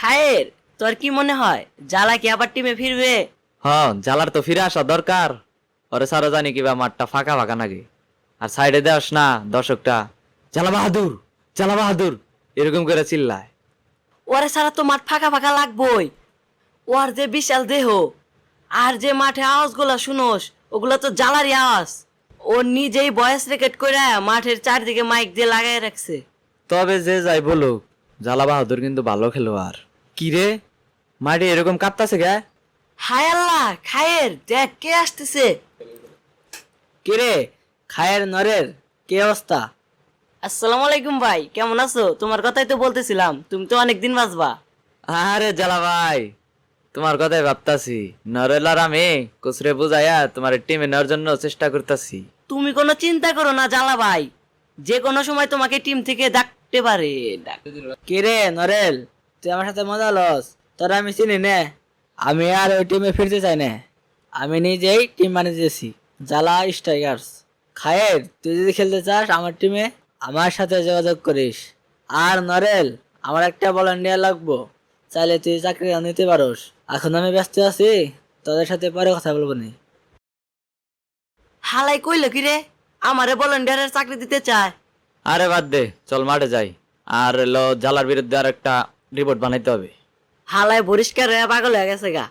খায়ের তোর কি মনে হয়? জ্বালা কি আবার টিমে ফিরবে? হ্যাঁ জালার তো ফিরে আসা দরকার। ওরে সারা জানি কিবা মাঠটা ফাঁকা ফাঁকা নাকি। আর সাইডে দেওয়াস না দর্শকটা। জালা বাহাদুর জালা বাহাদুর এরকম করে চিল্লায়। ওরে সারা তো মাঠ ফাঁকা ফাঁকা লাগবই। ওর যে বিশাল দেহ আর যে মাঠে আওয়াজগুলো শুনোস ওগুলো তো জ্বালারই আওয়াজ। ও নিজেই ভয়েস রেকর্ড করে মাঠের চারদিকে মাইক দিয়ে লাগাই রাখছে। তবে যে যাই বলুক জালা বাহাদুর কিন্তু ভালো খেলোয়াড়। কি রে? মাটি এরকম কাঁপতাছে গে। হায় আল্লাহ খায়ের দেখ কে আসতেছে? কিরে খায়ের নরের কি অবস্থা? আসসালামু আলাইকুম ভাই কেমন আছো? তোমার কথাই তো বলতেছিলাম তুমি তো অনেকদিন বাঁচবা। আরে জালা ভাই তোমার কথাই ভাবতাছি। নরেল আর আমি কুসরে বুঝাইয়া তোমার টিমে নেওয়ার জন্য চেষ্টা করতেছি। তুমি কোনো চিন্তা করো না জ্বালা ভাই। যে কোনো সময় তোমাকে টিম থেকে ডাকতে পারে ডাক- কিরে নরেল? তুই আমার সাথে মজা লস। তোরা আমি চিনি নে। আমি আর ওই টিমে ফিরতে চাই না। আমি নিজেই টিম বানিয়ে দিয়েছি। জ্বালা স্ট্রাইকার্স খায়ের তুই যদি খেলতে চাস আমার টিমে আমার সাথে যোগাযোগ করিস। আর নরেল আমার একটা ভলান্টিয়ার লাগবো। চাইলে তুই চাকরি নিতে পারোস। এখন আমি ব্যস্ত আছি তোদের সাথে পরে কথা বলব নি। হালাই কইলো কি রে? আমারে ভলেন্টিয়ারের চাকরি দিতে চায়। আরে বাদ দে চল মাঠে যাই। আর লো জালার বিরুদ্ধে আর একটা রিপোর্ট বানাইতে হবে। হালাই পরিষ্কার হয়ে পাগল হয়ে গেছে গা।